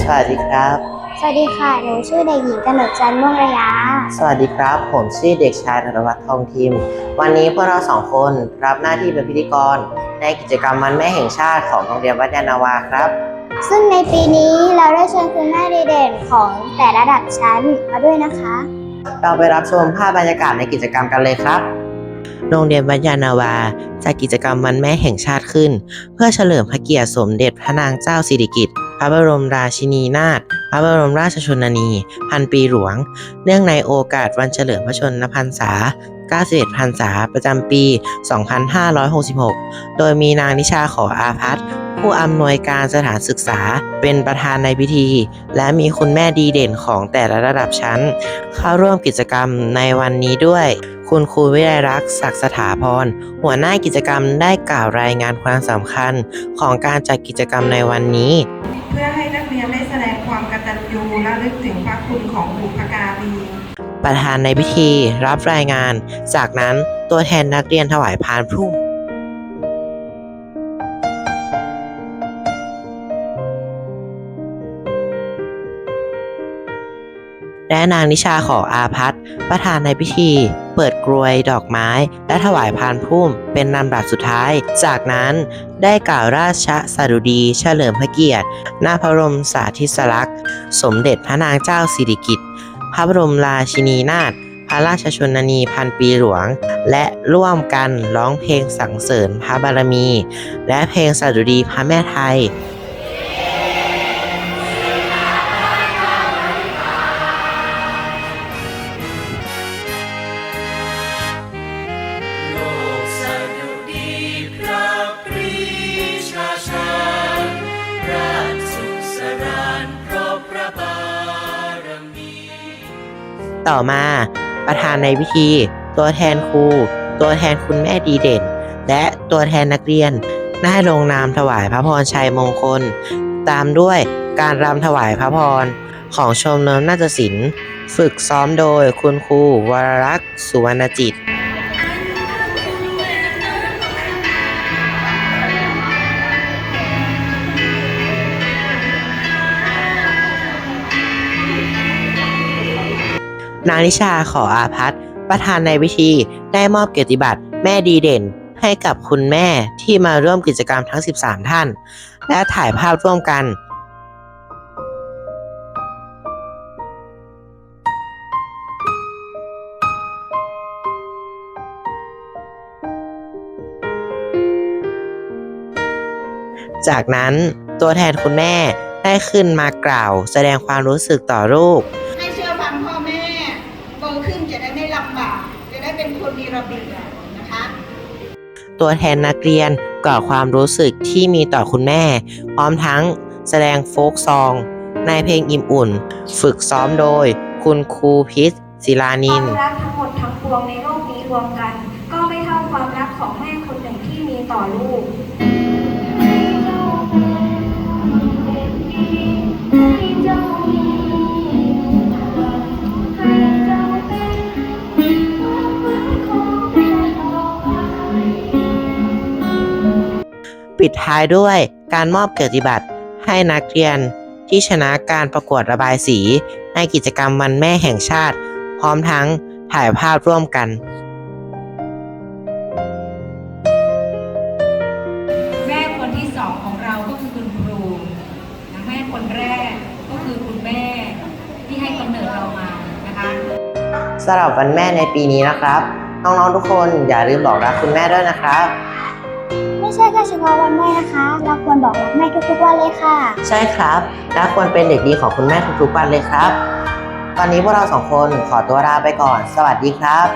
สวัสดีครับ สวัสดีค่ะ หนูชื่อเด็กหญิงกนกจันทร์ม่วงระยะสวัสดีครับ ผมชื่อเด็กชายนรวัฒน์ทองทิม วันนี้พวกเราสองคนรับหน้าที่เป็นพิธีกร ในกิจกรรมวันแม่แห่งชาติของโรงเรียนวัดยานนาวาครับ ซึ่งในปีนี้เราได้เชิญคุณแม่ดีเด่นของแต่ระดับชั้นมาด้วยนะคะ เราไปรับชมภาพบรรยากาศในกิจกรรมกันเลยครับ โรงเรียนวัดยานนาวาจัดกิจกรรมวันแม่แห่งชาติขึ้น เพื่อเฉลิมพระเกียรติสมเด็จพระนางเจ้าสิริกิติ์พ ระบรมราชินีนาถ พระบรมราชชนนี พันปีหลวง เนื่องในโอกาสวันเฉลิมพระชนมพรรษา 91พรรษา ประจำปี 2566 โดยมีนางนิชาขออาพัฒผู้อำนวยการสถานศึกษาเป็นประธานในพิธี และมีคุณแม่ดีเด่นของแต่ละระดับชั้น เข้าร่วมกิจกรรมในวันนี้ด้วย คุณครูวิไลรักษ์ศักดิ์สถาพร หัวหน้ากิจกรรมได้กล่าวรายงานความสำคัญของการจัดกิจกรรมในวันนี้ ตัญญูและลึกถึงพระคุณของบุพการี ประธานในพิธีรับรายงาน จากนั้นตัวแทนนักเรียนถวายพานพุ่ม และนางนิชาขออาพัฒน์ประธานในพิธี เปิดกรวยดอกไม้ และถวายพานพุ่มเป็นลำดับสุดท้าย จากนั้นได้กล่าวราชสดุดี เฉลิมพระเกียรติ หน้าพระบรมสาธิสลักษณ์ สมเด็จพระนางเจ้าสิริกิติ์พระบรมราชินีนาถพระราชชนนีพันปีหลวง และร่วมกันร้องเพลงสรรเสริญพระบารมี และเพลงสดุดีพระแม่ไทย ต่อมา ประธานในพิธี ตัวแทนครู ตัวแทนคุณแม่ดีเด่น และตัวแทนนักเรียน ได้ลงนามถวายพระพรชัยมงคล ตามด้วยการรำถวายพระพรของชมรมนาฏศิลป์ ฝึกซ้อมโดยคุณครูวรรักษ์สุวรรณจิต นางนิชาขออาพัฒประธานในพิธีได้มอบเกียรติบัตรแม่ดีเด่น ให้กับคุณแม่ที่มาร่วมกิจกรรมทั้ง 13 ท่าน และถ่ายภาพร่วมกันจากนั้นตัวแทนคุณแม่ได้ขึ้นมากล่าว แสดงความรู้สึกต่อลูก ตขึ้นจะได้ไม่ลำบาก จะได้เป็นคนมีระเบียบนะคะ ตัวแทนนักเรียนกล่าวความรู้สึกที่มีต่อคุณแม่ พร้อมทั้งแสดงโฟกซอง ในเพลงอิ่มอุ่น ฝึกซ้อมโดย คุณครูพิษศิลานิน ความรักทั้งหมดทั้งปวงในโลกนี้รวมกัน ก็ไม่เท่าความรักของแม่คนหนึ่งที่มีต่อลูก ปิดท้ายด้วยการมอบเกียรติบัตรให้นักเรียนที่ชนะการประกวดระบายสี ในกิจกรรมวันแม่แห่งชาติ พร้อมทั้งถ่ายภาพร่วมกัน แม่คนที่สองของเราก็คือคุณครูนะแม่คนแรกก็คือคุณแม่ที่ให้กำเนิดเรามานะคะสำหรับวันแม่ในปีนี้นะครับน้องๆทุกคนอย่าลืมบอกรักคุณแม่ด้วยนะครับ ไม่ใช่แค่เฉพาะวันแม่นะคะ เราควรบอกรักแม่ทุกๆวันเลยค่ะ ใช่ครับและควรเป็นเด็กดีของคุณแม่ทุกๆวันเลยครับ ตอนนี้พวกเราสองคนขอตัวลาไปก่อน สวัสดีครับ